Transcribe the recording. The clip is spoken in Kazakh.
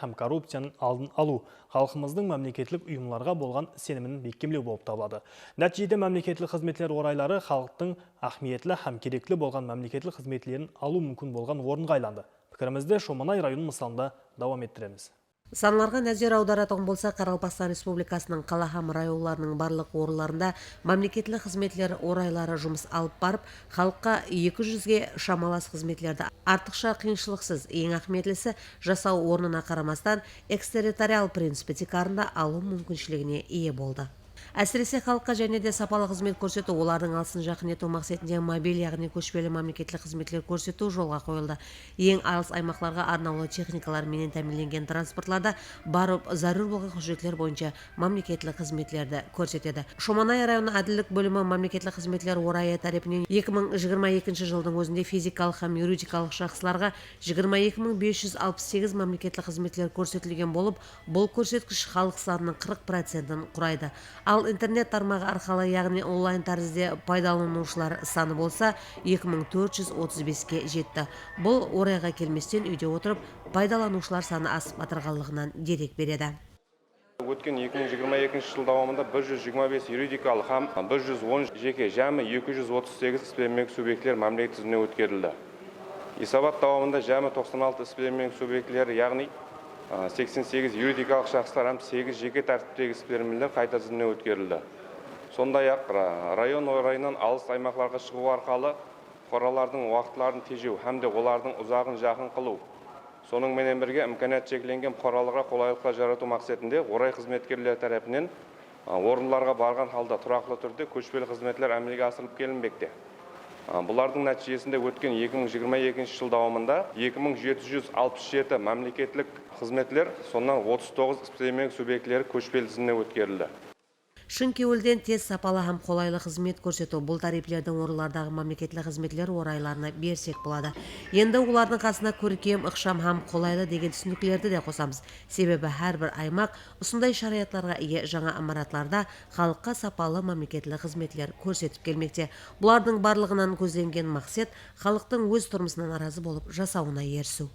һәм алдын алу халқымыздың мемлекеттік ұйымларға болған сенімін бекемдеу болып табылады. Нәтижеде мемлекеттік қызметлер орайлары халықтың ахметлі һәм керекті болған мемлекеттік қызметлерін алу мүмкін болған орынға айланды. Пікірімізді Шоманай районының мысалында давам еттіреміз. Санларға нәзер аударатын болса, Қаралпастан Республикасының қала һәм барлық орынларында мемлекеттік қызметлер орайлары жұмыс алып барып, халыққа 200-ге шамалас қызметлерді артықша қиыншылықсыз ең ахметлісі жасау орнына қарамастан экстерриториал принципі тикарында алу мүмкіншілігіне ие болды. Әсіресе халыққа және де сапалы қызмет көрсету, олардың алсын жақын ету мақсатында мобиль, яғни көшпелі мемлекеттік қызметлер көрсету жолға қойылды. Ең алыс аймақтарға арнаулы техникалар менен тәмінленген транспортларда барып зарур болған қажеттілер бойынша мемлекеттік қызметлерді көрсетеді. Шоманай районы әділдік бөлімі мемлекеттік қызметлер орайы тарапынан 2022 жылдың өзінде физикалық һәм юридикалық шахсларға 22568 мемлекеттік қызметлер көрсетілген болып, бұл көрсеткіш халық санының 40%-ін құрайды. Ал интернет тармағы арқылы, яғни онлайн тәрізде пайдаланушылар саны болса 2435-ке жетті. Бұл орайға келместен үйде отырып пайдаланушылар саны асып атырғанлығынан дерек береді. Өткен 2022 жыл давамында 125 юридикалық һәм 110 жеке жәмі 238 іспемек субъектілер мемлекет тізіміне өткерілді. Есабат давамында жәмі 96 іспемек субъектілері, яғни 88 юридикалық шахыстар һәм 8 жеке тәртіптегі іспемелер қайта тізіміне өткерілді. Сондай ақ район орайынан алыс аймақтарға шығу арқалы қоралардың уақытларын тежеу һәм де олардың ұзағын жақын қылу соның менен бірге имканият шекленген қораларға қолайлықта жарату мақсатында орай қызметкерлері тарапынан орынларға барған халда тұрақты түрде көшпелі қызметлер әмелге асырылып келінбекте бұлардың нәтижесінде өткен 2022 жыл давамында 2767 мемлекеттік қызметлер сонан 39 іспемек субъектілері көшпелі тізіміне өткерілді. Шынкеуілден тез сапалы һәм қолайлы қызмет көрсету бұл тарифлердің орынлардағы мемлекеттік қызметлер орайларына берсек болады. Енді олардың қасына көркем, ықшам һәм қолайлы деген түсініктілерді де қосамыз. Себебі әрбір аймақ ұсындай шариғатларға ие жаңа амаратларда халыққа сапалы мемлекеттік қызметлер көрсетіп келмекте. Бұлардың барлығынан көзленген мақсат халықтың өз тұрмысынан наразы болып жасауына ерсу.